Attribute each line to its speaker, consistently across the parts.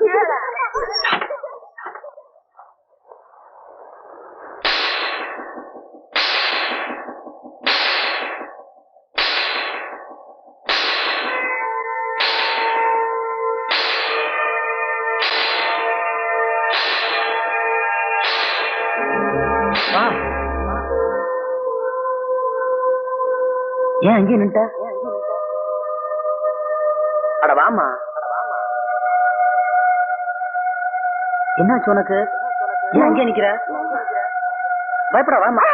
Speaker 1: ஏன் அங்கே நின்ட்ட அட வாமா என்னாச்சு உனக்கு? ஏன் அங்கே நிக்கிற? பயப்பட வாமா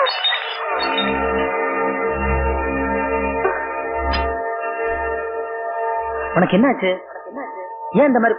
Speaker 1: உனக்கு என்னாச்சு? ஏன் இந்த மாதிரி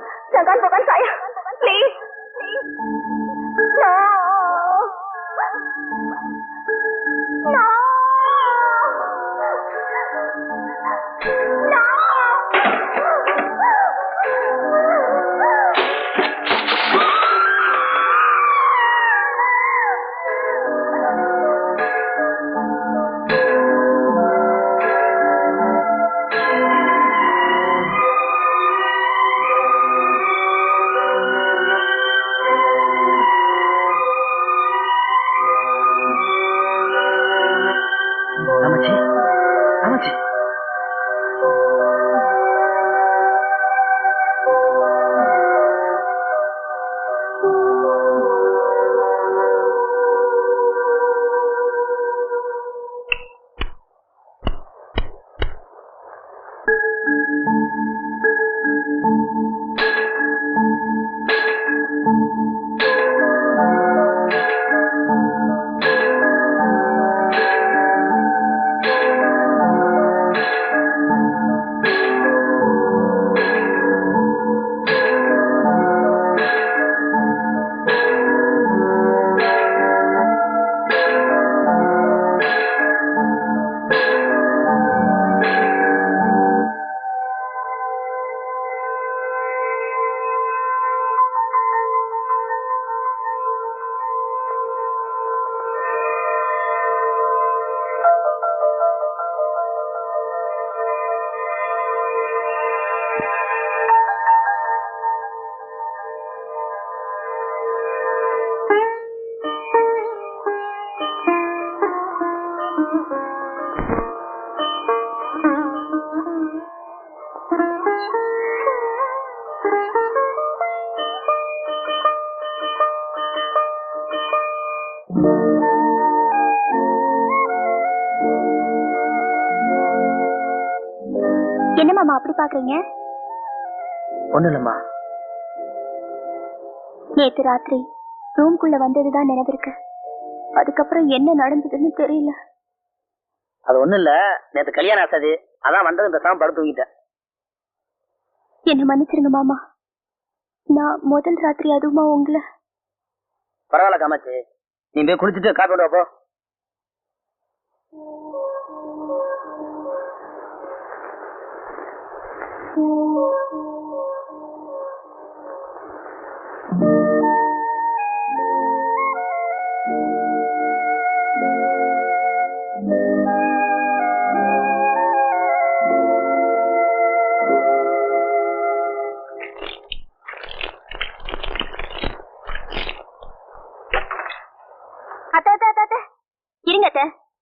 Speaker 2: என்ன மாமா அப்படி பாக்குறீங்க?
Speaker 1: ஒண்ணு இல்லம்மா
Speaker 2: நேத்து ராத்திரி ரூம்குள்ள வந்ததுதான் நினைவு இருக்கு அதுக்கப்புறம் என்ன நடந்ததுன்னு தெரியல.
Speaker 1: அது ஒண்ணு இல்ல நேத்து கல்யாணம் ஆசாது அதான் வந்தது பேசாம படுத்து தூங்கிட்டேன்.
Speaker 2: என்ன மன்னிச்சிருங்க மாமா. நான் முதல் ராத்திரி அதுவுமா உங்களை.
Speaker 1: பரவாயில்ல காமாச்சி நீ போய் குளிச்சுட்டு காப்பி கொண்டு வா போ.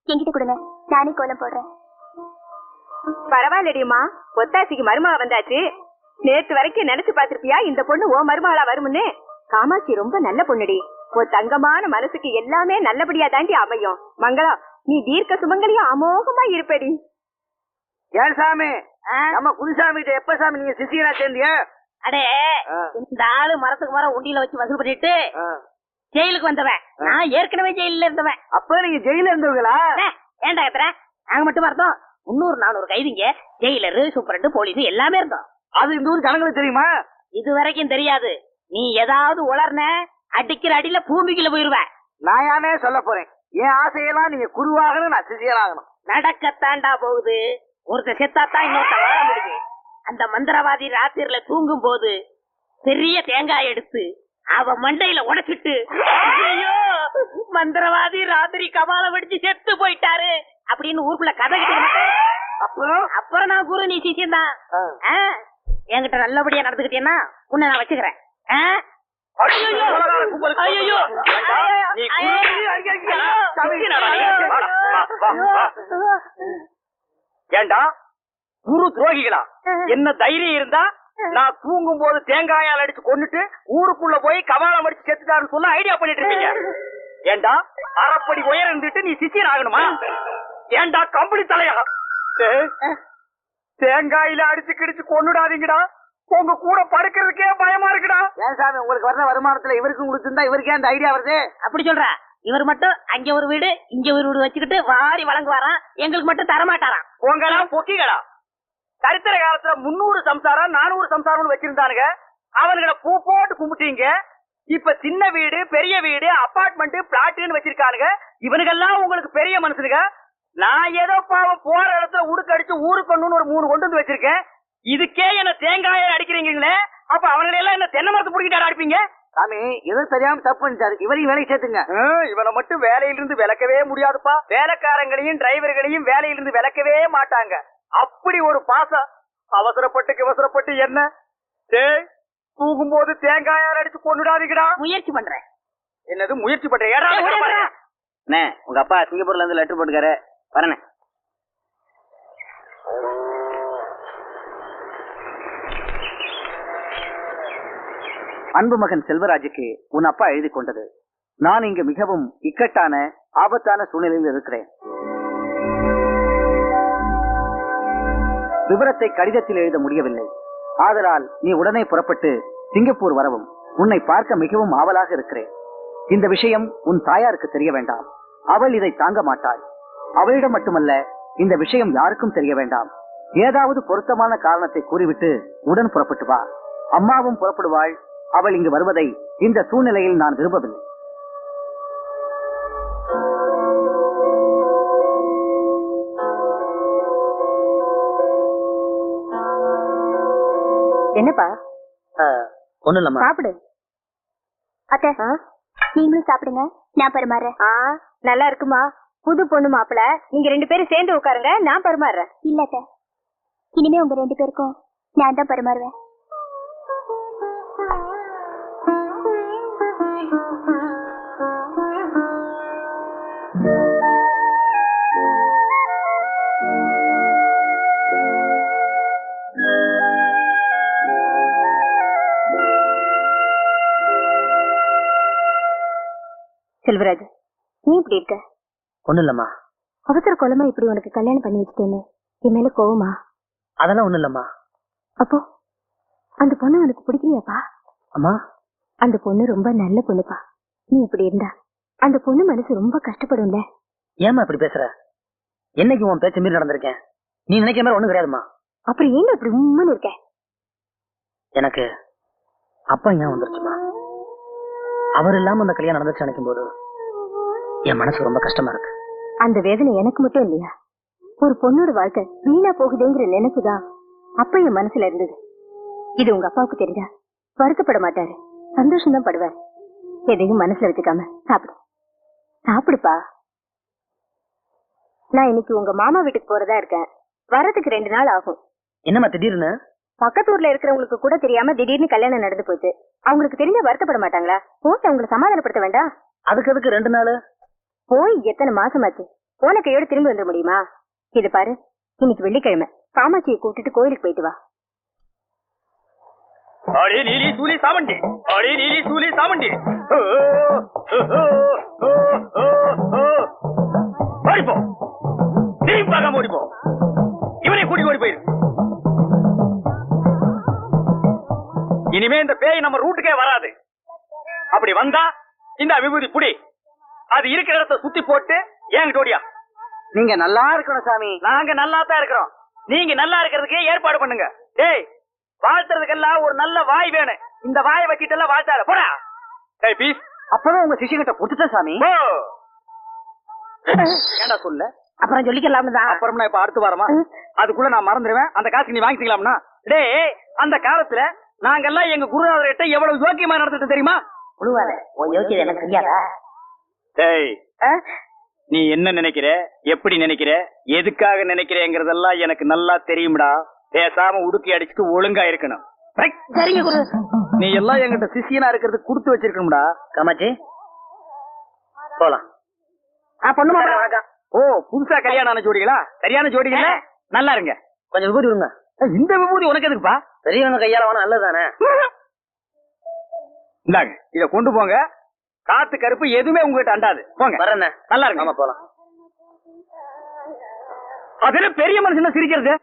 Speaker 2: என்கிட்ட கொடுங்க. நானே கோலம் போடுறேன்.
Speaker 3: பரவாயில்லடியம்மா. ஒத்தாசிக்கு மருமக வந்தாச்சு. நேத்து வரைக்கும் நினைச்சு பாத்திருப்பியா இந்த பொண்ணு ஓ மருமகளா வரும்னு காமாட்சி ரொம்ப நல்ல பொண்ணுடி. உன் தங்கமான மனசுக்கு எல்லாமே நல்லபடியா தாண்டி அமையும். மங்களா நீ தீர்க்க சுமங்கலியும் அமோகமா இருப்படி.
Speaker 1: ஏன் சாமி? நம்ம குருசாமி கிட்ட எப்ப சாமி நீங்க சிசியனா சேர்ந்திய
Speaker 4: அடே இந்த ஆளு மரத்துக்கு மரம் உண்டியில வச்சு வசூல் பண்ணிட்டு ஜெயிலுக்கு வந்தவன். நான் ஏற்கனவே ஜெயில இருந்தவன்.
Speaker 1: அப்ப நீங்க ஜெயில இருந்தவங்களா?
Speaker 4: ஏன்டா கத்துற? நாங்க மட்டும் இருந்தோம்? முன்னூறு நானூறு கைதிங்க ஜெயிலரு சூப்பரண்டு போலீஸ் எல்லாமே இருந்தோம்.
Speaker 1: அது இந்த ஊர் ஜனங்களுக்கு தெரியுமா?
Speaker 4: இது வரைக்கும் தெரியாது. நீ ஏதாவது உளர்ன அடிக்கிற அடியில பூமிக்குள்ள போயிருவேன்.
Speaker 1: நான் யானே சொல்ல போறேன். என் ஆசையெல்லாம் நீங்க குருவாகணும் நான் சிசியனாகணும்
Speaker 4: நடக்கத்தாண்டா போகுது. ஒருத்தன் செத்தாத்தான் இன்னொருத்தன் வாழ முடியும் அந்த மந்திரவாதி ராத்திரில தூங்கும் போது பெரிய தேங்காய் எடுத்து அவ மண்டையில உடைச்சிட்டு ஐயோ மந்திரவாதி ராத்திரி கபால வெடிச்சு செத்து போயிட்டாரு. அப்படின்னு ஊருக்குள்ள கதை
Speaker 1: அப்புறம்?
Speaker 4: அப்புறம் நான் குரு நீ சிசியம் தான். என்கிட்ட நல்லபடியா நடந்துக்கிட்டேன்னா உன்னை நான் வச்சுக்கிறேன்!
Speaker 5: ஏண்டா? குரு துரோகிகளா? என்ன தைரியம் இருந்தா நான் தூங்கும் போது தேங்காயால் அடிச்சு கொன்னுட்டு ஊருக்குள்ள போய் கவாலம் அடிச்சு செத்துட்டாருன்னு சொல்ல ஐடியா பண்ணிட்டு இருக்கீங்க ஏண்டா? அரைப்படி உயரம் இருந்துட்டு நீ சிசியன் ஆகணுமா? ஏண்டா கம்பெனி தலையா? தேங்காயில அடிச்சு கிடிச்சு கொன்னுடாதீங்கடா. உங்க கூட படுக்கிறதுக்கே பயமா இருக்குடா. ஏன் சாமி உங்களுக்கு வர்ற வருமானத்துல இவருக்கும் கொடுத்திருந்தா இவருக்கே அந்த ஐடியா வருது.
Speaker 4: அப்படி சொல்ற. இவர் மட்டும் அங்க ஒரு வீடு இங்க ஒரு வீடு வச்சுக்கிட்டு வாரி வழங்குவாராம். எங்களுக்கு மட்டும் தரமாட்டாராம்.
Speaker 5: உங்களா பொக்கிகளா? சரித்திர காலத்துல முன்னூறு சம்சாரம் நானூறு சம்சாரம்னு வச்சிருந்தானுங்க. அவனுங்களை பூ போட்டு கும்பிட்டீங்க. இப்ப சின்ன வீடு பெரிய வீடு அபார்ட்மெண்ட் பிளாட்டுன்னு வச்சிருக்கானுங்க. இவனுங்கெல்லாம் உங்களுக்கு பெரிய மனுஷனுங்க நான் ஏதோ பாவம் போற இடத்துல உடுக்கு அடிச்சு ஊருக்கு கொண்டு ஒரு மூணு கொண்டு வந்து வச்சிருக்கேன். இதுக்கே என்ன தேங்காயை அடிக்கிறீங்களே? அப்ப அவங்களை எல்லாம் என்ன தென்னை மரத்து பிடிக்கிட்டு அடிப்பீங்க?
Speaker 6: சாமி எதுவும் தெரியாம தப்பு பண்ணிட்டாரு. இவரையும் வேலைக்கு சேர்த்துங்க.
Speaker 5: இவனை மட்டும் வேலையிலிருந்து விலக்கவே முடியாதுப்பா. வேலைக்காரங்களையும் டிரைவர்களையும் வேலையிலிருந்து விலக்கவே மாட்டாங்க. அப்படி ஒரு பாசம். அவசரப்பட்டு அவசரப்பட்டு என்ன? டேய் தூங்கும்போது தேங்காயால் அடிச்சு கொண்டுடாதீங்கடா
Speaker 4: முயற்சி பண்றேன்.
Speaker 5: என்னது முயற்சி பண்றேன்?
Speaker 6: உங்க அப்பா சிங்கப்பூர்ல இருந்து லெட்டர் போட்டுக்காரு. வரண்ணே அன்பு மகன் செல்வராஜுக்கு உன் அப்பா எழுதி கொண்டது. நான் இங்கு மிகவும் இக்கட்டான ஆபத்தான சூழ்நிலையில் இருக்கிறேன். விவரத்தை கடிதத்தில் எழுத முடியவில்லை. ஆதலால் நீ உடனே புறப்பட்டு சிங்கப்பூர் வரவும். உன்னை பார்க்க மிகவும் ஆவலாக இருக்கிறேன். இந்த விஷயம் உன் தாயாருக்கு தெரிய வேண்டாம். அவள் இதை தாங்க மாட்டாள். அவளிடம் மட்டுமல்ல இந்த விஷயம் யாருக்கும் தெரிய வேண்டாம். ஏதாவது பொருத்தமான காரணத்தை கூறிவிட்டு உடன் புறப்பட்டு வா. அம்மாவும் புறப்படுவாள். அவள் இங்கு வருவதை இந்த சூழ்நிலையில் நான் விரும்பவில்லை.
Speaker 3: என்னப்பா?
Speaker 6: ஒண்ணு இல்லம்மா
Speaker 3: சாப்பிடு.
Speaker 2: அத்தை நீங்களும் சாப்பிடுங்க. நான் பரிமாறேன்
Speaker 3: ஆ நல்லா இருக்குமா? புது பொண்ணு மாப்பிள. நீங்க ரெண்டு பேரும் சேர்ந்து உட்காருங்க நான் பரிமாறுறேன்.
Speaker 2: இல்ல அத்தை. இனிமே உங்க ரெண்டு பேருக்கும் நான் தான் பரிமாறுவேன்.
Speaker 3: செல்வராஜ் நீ இப்படி இருக்க.
Speaker 6: ஒண்ணு இல்லம்மா.
Speaker 3: அவசர கொலமா இப்படி உனக்கு கல்யாணம் பண்ணி வச்சுட்டேன்னு? என் மேல கோவமா?
Speaker 6: அதெல்லாம் ஒண்ணு இல்லம்மா.
Speaker 3: அப்போ அந்த பொண்ணு உனக்கு பிடிக்கலையாப்பா?
Speaker 6: அம்மா.
Speaker 3: அந்த பொண்ணு ரொம்ப நல்ல பொண்ணுப்பா. நீ இப்படி இருந்தா அந்த பொண்ணு மனசு ரொம்ப கஷ்டப்படும்ல?
Speaker 6: ஏமா இப்படி பேசுற? என்னைக்கு உன் பேச்ச மீறி நடந்திருக்கேன்? நீ நினைக்கிற மாதிரி ஒண்ணும் கிடையாதுமா
Speaker 3: அப்புறம் ஏங்க இப்படி உண்மைன்னு இருக்க?
Speaker 6: எனக்கு அப்பா ஏன் வந்துருச்சுமா அவர் இல்லாம அந்த கல்யாணம் நடந்துச்சு நினைக்கும் போது என் மனசு ரொம்ப கஷ்டமா இருக்கு.
Speaker 3: அந்த வேதனை எனக்கு மட்டும் இல்லையா? ஒரு பொண்ணோட வாழ்க்கை வீணா போகுதுங்கிற நினைப்புதான் அப்ப என் மனசுல இருந்தது. இது உங்க அப்பாவுக்கு தெரிஞ்சா வருத்தப்பட மாட்டாரு. சந்தோஷம் தான் படுவார். எதையும் மனசுல வச்சுக்காம சாப்பிடு. சாப்பிடுப்பா. நான் இன்னைக்கு உங்க மாமா வீட்டுக்கு போறதா இருக்கேன். வரதுக்கு ரெண்டு நாள் ஆகும்.
Speaker 6: என்னம்மா திடீர்னு?
Speaker 3: பக்கத்தூர்ல இருக்கிறவங்களுக்கு கூட தெரியாம திடீர்னு கல்யாணம் நடந்து போச்சு. அவங்களுக்கு தெரிஞ்சா வருத்தப்பட மாட்டாங்களா? போட்டு அவங்களை சமாதானப்படுத்த வேண்டாம்.
Speaker 6: அதுக்கு அதுக்கு ரெண்டு நாள்?
Speaker 3: போய் எத்தனை மாசமாச்சு போன கையோட திரும்பி வந்துட முடியுமா? இது பாரு இன்னைக்கு வெள்ளிக்கிழமை. காமாட்சியை கூட்டிட்டு கோயிலுக்கு போயிட்டு வா.
Speaker 5: அடி நீலி சூலி சாமண்டி. அடி நீலி சூலி சாமண்டி. ஓ, ஓ, ஓ, ஓ, ஓ, திரும்பி பார்க்காம ஓடிப்போ இவனை கூட்டி ஓடி போயிரு. இனிமே இந்த பேய் நம்ம ரூட்டுக்கே வராது. அப்படி வந்தா இந்த விபூதி புடி. அது இருக்கிற இடத்த சுத்தி போட்டு ஏங்கிட்ட ஓடியா.
Speaker 6: நீங்க நல்லா இருக்கணும் சாமி.
Speaker 5: நாங்க நல்லா தான் இருக்கிறோம். நீங்க நல்லா இருக்கிறதுக்கே ஏற்பாடு பண்ணுங்க. டேய் வாழ்த்துறதுக்கெல்லாம் ஒரு நல்ல வாய் வேணும். இந்த வாயை வச்சிட்டு எல்லாம் வாழ்த்தாத. போடா. டேய் பீஸ்.
Speaker 6: அப்பவே உங்க சிஷியகிட்ட கொடுத்துட்டேன் சாமி.
Speaker 5: போ. ஏன்டா சொல்ல?
Speaker 4: அப்புறம் சொல்லிக்கலாம்னு தான்
Speaker 5: அப்புறம் நான் இப்ப அடுத்து வரமா? அதுக்குள்ள நான் மறந்துடுவேன் அந்த காசுக்கு நீ வாங்கிக்கலாம்னா? டேய் அந்த காலத்துல நாங்கெல்லாம் எங்க குருநாதர்கிட்ட எவ்வளவு யோக்கியமா நடந்துட்டு தெரியுமா?
Speaker 4: உழுவாத. உன் யோசிச்சது எனக்கு தெரியாதா?
Speaker 5: டேய் நீ என்ன நினைக்கிற? எப்படி நினைக்கிற? எதுக்காக நினைக்கிறேங்கிறதெல்லாம் எனக்கு நல்லா தெரியும்டா. பேசாம உடுக்கி அடிச்சுட்டு ஒழுங்கா இருக்கணும். நீ எல்லாம் என்கிட்ட சிஷியனா இருக்கிறது கொடுத்து வச்சிருக்கணும்டா.
Speaker 1: காமாட்சி போலாம்.
Speaker 4: பொண்ணு
Speaker 5: ஓ புதுசா கல்யாணம் ஆன ஜோடிகளா? சரியான ஜோடிகளா? நல்லா இருங்க.
Speaker 1: கொஞ்சம் விபூதி விடுங்க.
Speaker 5: இந்த விபூதி உனக்கு எதுக்குப்பா?
Speaker 1: பெரியவங்க கையால வேணா நல்லதானே
Speaker 5: இந்தாங்க இத கொண்டு போங்க. காத்து கருப்பு எதுவுமே உங்ககிட்ட அண்டாது. போங்க.
Speaker 1: வரேண்ணே
Speaker 5: நல்லா இருங்க.
Speaker 1: ஆமா போலாம்.
Speaker 5: அதுல பெரிய மனுஷன் சிரிக்கிறது?